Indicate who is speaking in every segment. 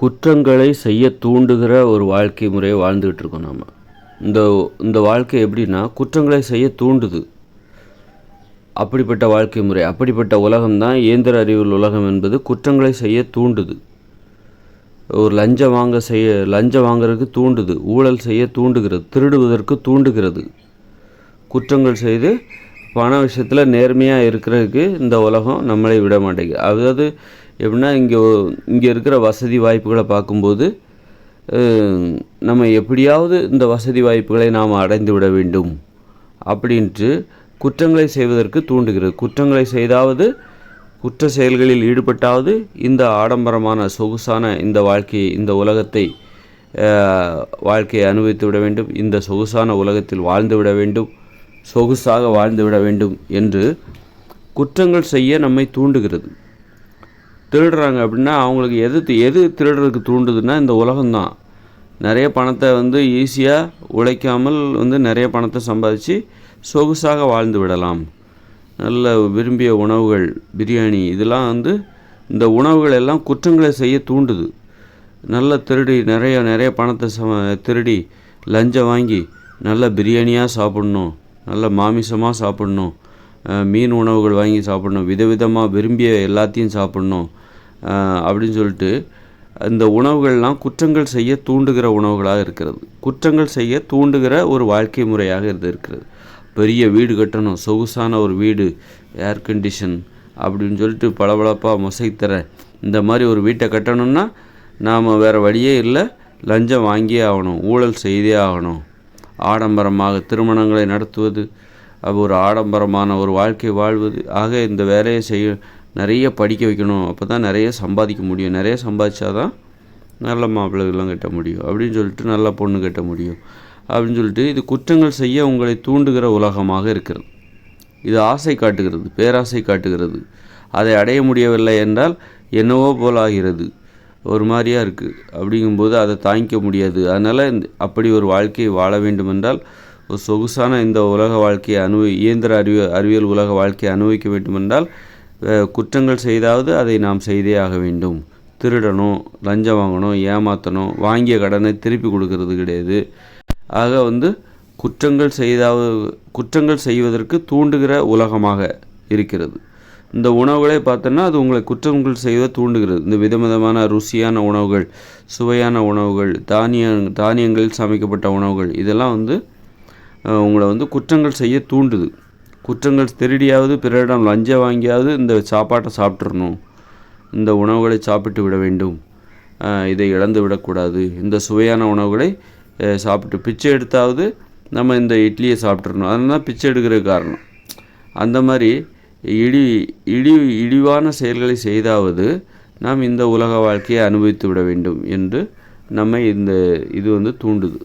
Speaker 1: குற்றங்களை செய்ய தூண்டுகிற ஒரு வாழ்க்கை முறையை வாழ்ந்துக்கிட்டு இருக்கோம் நாம். இந்த இந்த வாழ்க்கை எப்படின்னா குற்றங்களை செய்ய தூண்டுது. அப்படிப்பட்ட வாழ்க்கை முறை அப்படிப்பட்ட உலகம்தான் இயந்திர அறிவியல் உலகம் என்பது குற்றங்களை செய்ய தூண்டுது. ஒரு லஞ்சம் வாங்க செய்ய லஞ்சம் வாங்குறதுக்கு தூண்டுது ஊழல் செய்ய தூண்டுகிறது திருடுவதற்கு தூண்டுகிறது. குற்றங்கள் செய்து பண விஷயத்தில் நேர்மையாக இருக்கிறதுக்கு இந்த உலகம் நம்மளை விட மாட்டேங்குது. அதாவது எப்படின்னா இங்கே இங்கே இருக்கிற வசதி வாய்ப்புகளை பார்க்கும்போது நம்ம எப்படியாவது இந்த வசதி வாய்ப்புகளை நாம் அடைந்து விட வேண்டும் அப்படின்ட்டு குற்றங்களை செய்வதற்கு தூண்டுகிறது. குற்றங்களை செய்தாவது குற்ற செயல்களில் ஈடுபட்டாவது இந்த ஆடம்பரமான சொகுசான இந்த வாழ்க்கையை இந்த உலகத்தை வாழ்க்கையை அனுபவித்து விட வேண்டும். இந்த சொகுசான உலகத்தில் வாழ்ந்து விட வேண்டும். சொகுசாக வாழ்ந்து விட வேண்டும் என்று குற்றங்கள் செய்ய நம்மை தூண்டுகிறது. திருடுறாங்க அப்படின்னா அவங்களுக்கு எது எது திருடுறதுக்கு தூண்டுதுன்னா இந்த உலகம்தான். நிறைய பணத்தை வந்து ஈஸியாக உழைக்காமல் வந்து நிறைய பணத்தை சம்பாதிச்சு சொகுசாக வாழ்ந்து விடலாம். நல்ல விரும்பிய உணவுகள் பிரியாணி இதெல்லாம் வந்து இந்த உணவுகள் எல்லாம் குற்றங்களை செய்ய தூண்டுது. நல்ல திருடி நிறைய நிறைய பணத்தை சம திருடி லஞ்சம் வாங்கி நல்ல பிரியாணியாக சாப்பிட்ணும் நல்ல மாமிசமாக சாப்பிட்ணும் மீன் உணவுகள் வாங்கி சாப்பிட்ணும் விதவிதமாக விரும்பிய எல்லாத்தையும் சாப்பிட்ணும் அப்படின்னு சொல்லிட்டு இந்த உணவுகள்லாம் குற்றங்கள் செய்ய தூண்டுகிற உணவுகளாக இருக்கிறது. குற்றங்கள் செய்ய தூண்டுகிற ஒரு வாழ்க்கை முறையாக இது இருக்கிறது. பெரிய வீடு கட்டணும் சொகுசான ஒரு வீடு ஏர் கண்டிஷன் அப்படின்னு சொல்லிட்டு பளபளப்பாக மொசைத்தர இந்த மாதிரி ஒரு வீட்டை கட்டணும்னா நாம் வேறு வழியே இல்லை. லஞ்சம் வாங்கியே ஆகணும் ஊழல் செய்தே ஆகணும். ஆடம்பரமாக திருமணங்களை நடத்துவது ஒரு ஆடம்பரமான ஒரு வாழ்க்கை வாழ்வது. ஆக இந்த வேலையை செய்ய நிறைய படிக்க வைக்கணும். அப்போ தான் நிறைய சம்பாதிக்க முடியும். நிறைய சம்பாதிச்சாதான் நல்ல மாப்பிள்ளைகள்லாம் கட்ட முடியும். அப்படின்னு சொல்லிட்டு நல்ல பொண்ணு கட்ட முடியும். அப்படின்னு சொல்லிட்டு இது குற்றங்கள் செய்ய உங்களை தூண்டுகிற உலகமாக இருக்கிறது. இது ஆசை காட்டுகிறது பேராசை காட்டுகிறது. அதை அடைய முடியவில்லை என்றால் என்னவோ போல் ஆகிறது. ஒரு மாதிரியா இருக்குது அப்படிங்கும்போது அதை தாங்கிக்க முடியாது. அதனால் இந்த- அப்படி ஒரு வாழ்க்கையை வாழ வேண்டுமென்றால் ஒரு சொகுசான இந்த உலக வாழ்க்கையை அனுபவி இயந்திர அறிவிய அறிவியல் உலக வாழ்க்கையை அனுபவிக்க வேண்டுமென்றால் குற்றங்கள் செய்தாவது அதை நாம் செய்தே ஆக வேண்டும். திருடணும் லஞ்சம் வாங்கணும் ஏமாற்றணும் வாங்கிய கடனை திருப்பி கொடுக்கறது கிடையாது. ஆக வந்து குற்றங்கள் செய்தாவது குற்றங்கள் செய்வதற்கு தூண்டுகிற உலகமாக இருக்கிறது. இந்த உணவுகளை பார்த்தோன்னா அது உங்களை குற்றங்கள் செய்வதை தூண்டுகிறது. இந்த விதவிதமான ருசியான உணவுகள் சுவையான உணவுகள் தானிய தானியங்களில் சமைக்கப்பட்ட உணவுகள் இதெல்லாம் வந்து உங்களை வந்து குற்றங்கள் செய்ய தூண்டுது. குற்றங்கள் திருடியாவது பிறரிடம் லஞ்சம் வாங்கியாவது இந்த சாப்பாட்டை சாப்பிட்றணும் இந்த உணவுகளை சாப்பிட்டு விட வேண்டும். இதை இழந்து விடக்கூடாது. இந்த சுவையான உணவுகளை சாப்பிட்டு பிச்சை எடுத்தாவது நம்ம இந்த இட்லியை சாப்பிட்றணும் அதனால பிச்சை எடுக்கிற காரணம். அந்த மாதிரி இழி இழி இழிவான செயல்களை செய்தாவது நாம் இந்த உலக வாழ்க்கையை அனுபவித்து விட வேண்டும் என்று நம்மை இந்த இது வந்து தூண்டுது.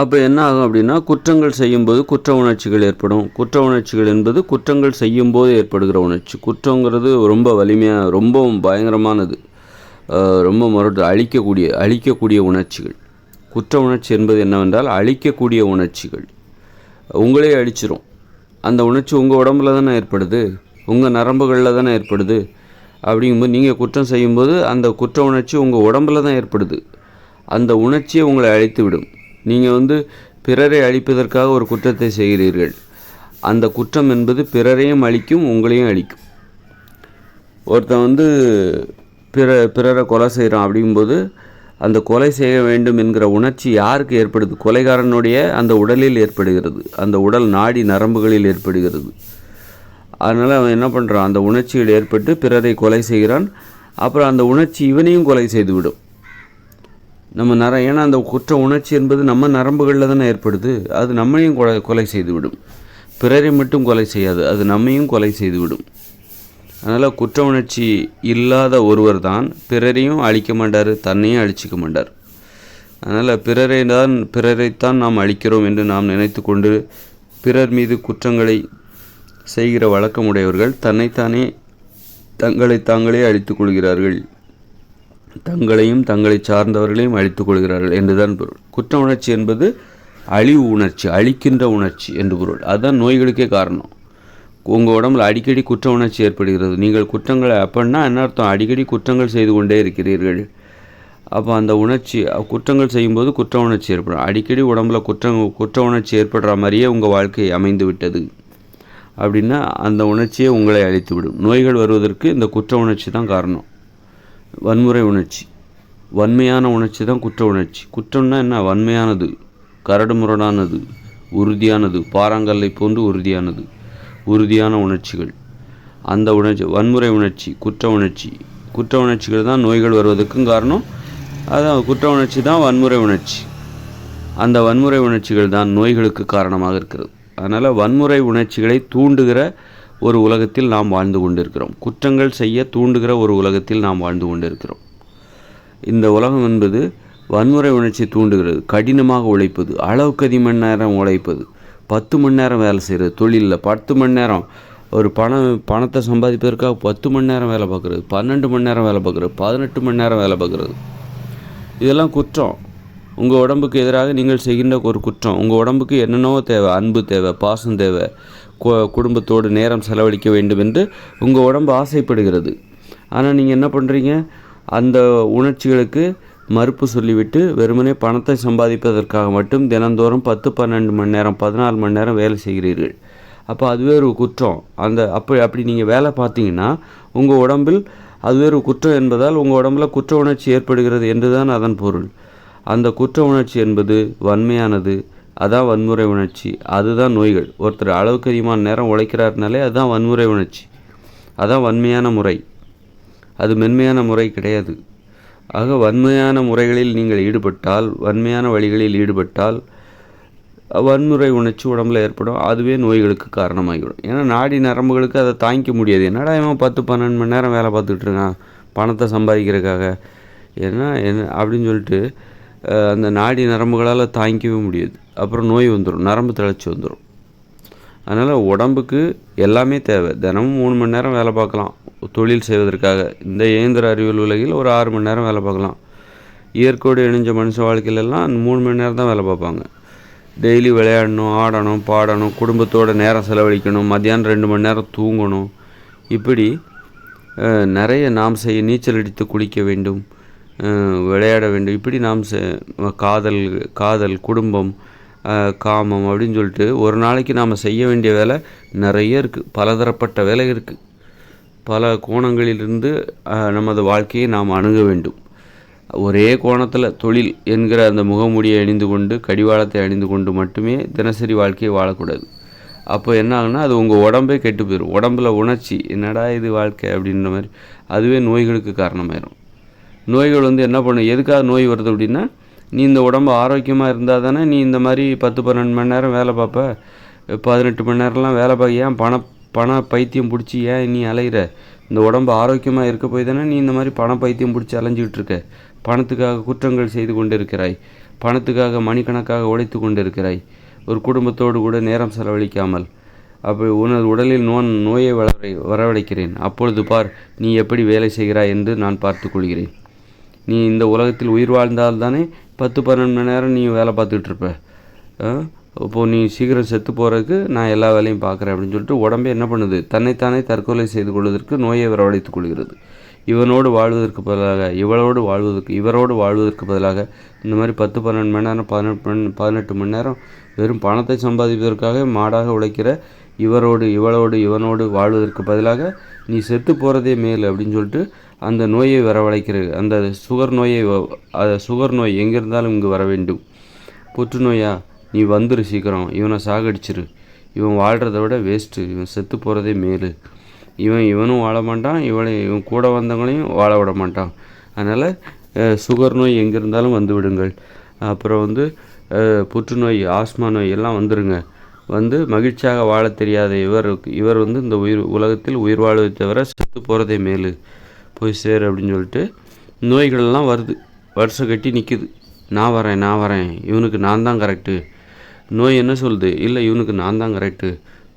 Speaker 1: அப்போ என்ன ஆகும் அப்படின்னா குற்றங்கள் செய்யும்போது குற்ற உணர்ச்சிகள் ஏற்படும். குற்ற உணர்ச்சிகள் என்பது குற்றங்கள் செய்யும்போது ஏற்படுகிற உணர்ச்சி. குற்றங்கிறது ரொம்ப வலிமையாக ரொம்பவும் பயங்கரமானது. ரொம்ப முரட்டு அழிக்கக்கூடிய அழிக்கக்கூடிய உணர்ச்சிகள். குற்ற உணர்ச்சி என்பது என்னவென்றால் அழிக்கக்கூடிய உணர்ச்சிகள். உங்களே அழிச்சிரும். அந்த உணர்ச்சி உங்கள் உடம்புல தானே ஏற்படுது? உங்கள் நரம்புகளில் தானே ஏற்படுது? அப்படிங்கும்போது நீங்கள் குற்றம் செய்யும்போது அந்த குற்ற உணர்ச்சி உங்கள் உடம்புல தான் ஏற்படுது. அந்த உணர்ச்சியை உங்களை அழித்து விடும். நீங்கள் வந்து பிறரை அழிப்பதற்காக ஒரு குற்றத்தை செய்கிறீர்கள். அந்த குற்றம் என்பது பிறரையும் அழிக்கும் உங்களையும் அழிக்கும். ஒருத்தன் வந்து பிற பிறரை கொலை செய்கிறான் அப்படிங்கும்போது அந்த கொலை செய்ய வேண்டும் என்கிற உணர்ச்சி யாருக்கு ஏற்படுது? கொலைகாரனுடைய அந்த உடலில் ஏற்படுகிறது. அந்த உடல் நாடி நரம்புகளில் ஏற்படுகிறது. அதனால் அவன் என்ன பண்ணுறான் அந்த உணர்ச்சிகள் ஏற்பட்டு பிறரை கொலை செய்கிறான். அப்புறம் அந்த உணர்ச்சி இவனையும் கொலை செய்துவிடும். நம்ம நர ஏன்னா அந்த குற்ற உணர்ச்சி என்பது நம்ம நரம்புகளில் தானே ஏற்படுது. அது நம்மையும் கொலை கொலை செய்துவிடும். பிறரை மட்டும் கொலை செய்யாது அது நம்மையும் கொலை செய்துவிடும். அதனால் குற்ற உணர்ச்சி இல்லாத ஒருவர் தான் பிறரையும் அழிக்க மாட்டார் தன்னையும் அழிச்சிக்க மாட்டார். அதனால் பிறரை தான் பிறரைத்தான் நாம் அழிக்கிறோம் என்று நாம் நினைத்து கொண்டு பிறர் மீது குற்றங்களை செய்கிற வழக்கமுடையவர்கள் தன்னைத்தானே தங்களை தாங்களே அழித்துக் கொள்கிறார்கள். தங்களையும் தங்களை சார்ந்தவர்களையும் அழித்துக் கொள்கிறார்கள் என்றுதான் பொருள். குற்ற உணர்ச்சி என்பது அழிவு உணர்ச்சி அழிக்கின்ற உணர்ச்சி என்று பொருள். அதுதான் நோய்களுக்கே காரணம். உங்கள் உடம்புல அடிக்கடி குற்ற உணர்ச்சி ஏற்படுகிறது. நீங்கள் குற்றங்களை அப்படின்னா என்ன அர்த்தம்? அடிக்கடி குற்றங்கள் செய்து கொண்டே இருக்கிறீர்கள். அப்போ அந்த உணர்ச்சி குற்றங்கள் செய்யும்போது குற்ற உணர்ச்சி ஏற்படும். அடிக்கடி உடம்புல குற்றம் குற்ற உணர்ச்சி ஏற்படுற மாதிரியே உங்கள் வாழ்க்கை அமைந்து விட்டது. அப்படின்னா அந்த உணர்ச்சியே உங்களை அழித்து விடும். நோய்கள் வருவதற்கு இந்த குற்ற உணர்ச்சி தான் காரணம். வன்முறை உணர்ச்சி. வன்மையான உணர்ச்சி தான் குற்ற உணர்ச்சி. குற்றம்னா என்ன? வன்மையானது கரடு முரடானது உறுதியானது பாறாங்கல்லை போன்று உறுதியானது உறுதியான உணர்ச்சிகள். அந்த உணர்ச்சி வன்முறை உணர்ச்சி குற்ற உணர்ச்சி. குற்ற உணர்ச்சிகள் தான் நோய்கள் வருவதற்கும் காரணம். அதான் குற்ற உணர்ச்சி தான் வன்முறை உணர்ச்சி. அந்த வன்முறை உணர்ச்சிகள் தான் நோய்களுக்கு காரணமாக இருக்கிறது. அதனால் வன்முறை உணர்ச்சிகளை தூண்டுகிற ஒரு உலகத்தில் நாம் வாழ்ந்து கொண்டிருக்கிறோம். குற்றங்கள் செய்ய தூண்டுகிற ஒரு உலகத்தில் நாம் வாழ்ந்து கொண்டிருக்கிறோம். இந்த உலகம் என்பது வன்முறை உணர்ச்சி தூண்டுகிறது. கடினமாக உழைப்பது அளவுக்கு அதிக மணி நேரம் உழைப்பது பத்து மணி நேரம் வேலை செய்கிறது தொழிலில் பத்து மணி நேரம் ஒரு பணம் பணத்தை சம்பாதிப்பதற்காக பத்து மணி நேரம் வேலை பார்க்குறது பன்னெண்டு மணி நேரம் வேலை பார்க்குறது பதினெட்டு மணி நேரம் வேலை பார்க்குறது. இதெல்லாம் குற்றம். உங்கள் உடம்புக்கு எதிராக நீங்கள் செய்கின்ற ஒரு குற்றம். உங்கள் உடம்புக்கு என்னென்னவோ தேவை அன்பு தேவை பாசம் தேவை குடும்பத்தோடு நேரம் செலவழிக்க வேண்டும் என்று உங்கள் உடம்பு ஆசைப்படுகிறது. ஆனால் நீங்கள் என்ன பண்ணுறீங்க அந்த உணர்ச்சிகளுக்கு மறுப்பு சொல்லிவிட்டு வெறுமனே பணத்தை சம்பாதிப்பதற்காக மட்டும் தினந்தோறும் பத்து பன்னெண்டு மணி நேரம் பதினாலு மணி நேரம் வேலை செய்கிறீர்கள். அப்போ அதுவே ஒரு குற்றம். அந்த அப்படி அப்படி நீங்கள் வேலை பார்த்தீங்கன்னா உங்கள் உடம்பில் அதுவே ஒரு குற்றம் என்பதால் உங்கள் உடம்புல குற்ற உணர்ச்சி ஏற்படுகிறது என்றுதான் அதன் பொருள். அந்த குற்ற உணர்ச்சி என்பது வன்மையானது. அதான் வன்முறை உணர்ச்சி. அதுதான் நோய்கள். ஒருத்தர் அளவுக்கு அதிகமான நேரம் உழைக்கிறாருனாலே அதுதான் வன்முறை உணர்ச்சி. அதான் வன்மையான முறை. அது மென்மையான முறை கிடையாது. ஆக வன்மையான முறைகளில் நீங்கள் ஈடுபட்டால் வன்மையான வழிகளில் ஈடுபட்டால் வன்முறை உணர்ச்சி உடம்புல ஏற்படும். அதுவே நோய்களுக்கு காரணமாகிவிடும். ஏன்னா நாடி நரம்புகளுக்கு அதை தாங்கிக்க முடியாது. என்னடா இவன் பத்து பன்னெண்டு மணி நேரம் வேலை பார்த்துக்கிட்டு இருக்கான்? பணத்தை சம்பாதிக்கிறதுக்காக. ஏன்னா என்ன அப்படின்னு சொல்லிட்டு அந்த நாடி நரம்புகளால் தாங்கிக்கவே முடியாது. அப்புறம் நோய் வந்துடும் நரம்பு தளர்ச்சி வந்துடும் அதனால் உடம்புக்கு எல்லாமே தேவை. தினமும் மூணு மணி நேரம் வேலை பார்க்கலாம். தொழில் செய்வதற்காக. இந்த இயந்திர அறிவியல் உலகில் ஒரு ஆறு மணி நேரம் வேலை பார்க்கலாம். இயற்கையோடு இணைஞ்ச மனுஷ வாழ்க்கையிலலாம் மூணு மணி நேரம் தான் வேலை பார்ப்பாங்க. டெய்லி விளையாடணும் ஆடணும் பாடணும் குடும்பத்தோட நேரம் செலவழிக்கணும் மத்தியானம் ரெண்டு மணி நேரம் தூங்கணும். இப்படி நிறைய நாம் செய்ய நீச்சல் அடித்து குளிக்க வேண்டும் விளையாட வேண்டும். இப்படி நாம் காதல் காதல் குடும்பம் காமம் அப்படின்னு சொல்லிட்டு ஒரு நாளைக்கு நாம் செய்ய வேண்டிய வேலை நிறைய இருக்குது பலதரப்பட்ட வேலை இருக்குது பல கோணங்களிலிருந்து நமது வாழ்க்கையை நாம் அணுக வேண்டும். ஒரே கோணத்தில் தொழில் என்கிற அந்த முகமூடியை அணிந்து கொண்டு கடிவாளத்தை அணிந்து கொண்டு மட்டுமே தினசரி வாழ்க்கையை வாழக்கூடாது. அப்போ என்ன ஆகுனா அது உங்கள் உடம்பே கெட்டு போயிடும் உடம்புல உணர்ச்சி என்னடா இது வாழ்க்கை? அப்படின்ற மாதிரி. அதுவே நோய்களுக்கு காரணமாயிரும். நோய்கள் வந்து என்ன பண்ணும்? எதுக்காக நோய் வருது அப்படின்னா நீ இந்த உடம்பு ஆரோக்கியமாக இருந்தால் தானே நீ இந்த மாதிரி பத்து பன்னெண்டு மணி நேரம் வேலை பார்ப்ப? பதினெட்டு மணி நேரம்லாம் வேலை பார்க்க ஏன் பண பண பைத்தியம் பிடிச்சி ஏன் நீ அலையிற? இந்த உடம்பு ஆரோக்கியமாக இருக்க போய் தானே நீ இந்த மாதிரி பண பைத்தியம் பிடிச்சி அலைஞ்சிக்கிட்டு இருக்க? பணத்துக்காக குற்றங்கள் செய்து கொண்டு இருக்கிறாய் பணத்துக்காக மணிக்கணக்காக உழைத்து கொண்டிருக்கிறாய். ஒரு குடும்பத்தோடு கூட நேரம் செலவழிக்காமல். அப்போ உனது உடலில் நோன் நோயை வளரை வரவழைக்கிறேன். அப்பொழுது பார் நீ எப்படி வேலை செய்கிறாய் என்று நான் பார்த்து கொள்கிறேன். நீ இந்த உலகத்தில் உயிர் வாழ்ந்தால் தானே பத்து பன்னெண்டு மணி நேரம் நீ வேலை பார்த்துட்டு இருப்ப. ஆ? நீ சீக்கிரம் செத்து போகிறதுக்கு நான் எல்லா வேலையும் பார்க்குறேன் அப்படின்னு சொல்லிட்டு உடம்பே என்ன பண்ணுது? தன்னைத்தானே தற்கொலை செய்து கொள்வதற்கு நோயை வரவழைத்துக் கொள்கிறது. இவனோடு வாழ்வதற்கு பதிலாக இவளோடு வாழ்வதற்கு இவரோடு வாழ்வதற்கு பதிலாக இந்த மாதிரி பத்து பன்னெண்டு மணி நேரம் பதினெட்டு மணி பதினெட்டு மணி நேரம் வெறும் பணத்தை சம்பாதிப்பதற்காக மாடாக உழைக்கிற இவரோடு இவளோடு இவனோடு வாழ்வதற்கு பதிலாக நீ செத்து போகிறதே மேல் அப்படின்னு சொல்லிட்டு அந்த நோயை வரவழைக்கிறது அந்த சுகர் நோயை வ- சுகர் நோய் எங்கே இருந்தாலும் இங்கு வர வேண்டும். புற்றுநோயா? நீ வந்துரு சீக்கிரம். இவனை சாகடிச்சிரு. இவன் வாழ்கிறத விட வேஸ்ட்டு இவன் செத்து போகிறதே மேலு. இவன் இவனும் வாழ மாட்டான் இவனை இவன் கூட வந்தவங்களையும் வாழ விட மாட்டான். அதனால் சுகர் நோய் எங்கே இருந்தாலும் வந்து விடுங்கள். அப்புறம் வந்து புற்றுநோய் ஆஸ்மா நோய் எல்லாம் வந்துடுங்க வந்து மகிழ்ச்சியாக வாழத் தெரியாத இவர் இவர் வந்து இந்த உயிர் உலகத்தில் உயிர் வாழ்வதை தவிர செத்து போகிறதே மேலு. போய் சேர் அப்படின்னு சொல்லிட்டு நோய்கள்லாம் வருது. வருஷம் கட்டி நிற்குது நான் வரேன் நான் வரேன். இவனுக்கு நான் தான் கரெக்டு நோய் என்ன சொல்லுது? இல்லை இவனுக்கு நான் தான் கரெக்டு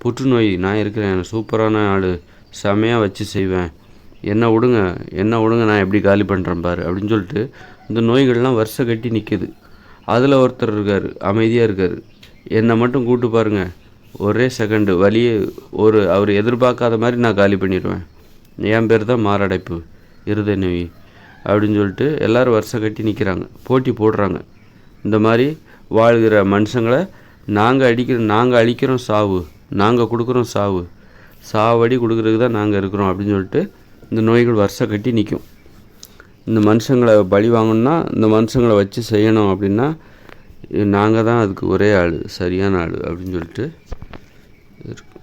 Speaker 1: புற்றுநோய் நான் இருக்கிறேன். சூப்பரான ஆள். செமையாக வச்சு செய்வேன். என்ன விடுங்க என்ன விடுங்க நான் எப்படி காலி பண்ணுறேன் பாரு அப்படின்னு சொல்லிட்டு இந்த நோய்கள்லாம் வருஷம் கட்டி நிற்கிது அதில் ஒருத்தர் இருக்கார் அமைதியாக இருக்கார். என்னை மட்டும் கூப்பிட்டு பாருங்க. ஒரே செகண்டு வழியே ஒரு அவர் எதிர்பார்க்காத மாதிரி நான் காலி பண்ணிடுவேன். என் பேர் தான் மாரடைப்பு இருத நோய் அப்படின்னு சொல்லிட்டு எல்லோரும் வருஷம் கட்டி நிற்கிறாங்க போட்டி போடுறாங்க. இந்த மாதிரி வாழ்கிற மனுஷங்களை நாங்கள் அடிக்கிற நாங்கள் அழிக்கிறோம் சாவு நாங்கள் கொடுக்குறோம் சாவு. சாவடி கொடுக்குறதுக்கு தான் நாங்கள் இருக்கிறோம் அப்படின்னு சொல்லிட்டு இந்த நோய்கள் வருஷம் கட்டி நிற்கும் இந்த மனுஷங்களை பழி வாங்கணும்னா இந்த மனுஷங்களை வச்சு செய்யணும் அப்படின்னா நாங்கள் தான் அதுக்கு ஒரே ஆள் சரியான ஆள் அப்படின்னு சொல்லிட்டு இருக்கு.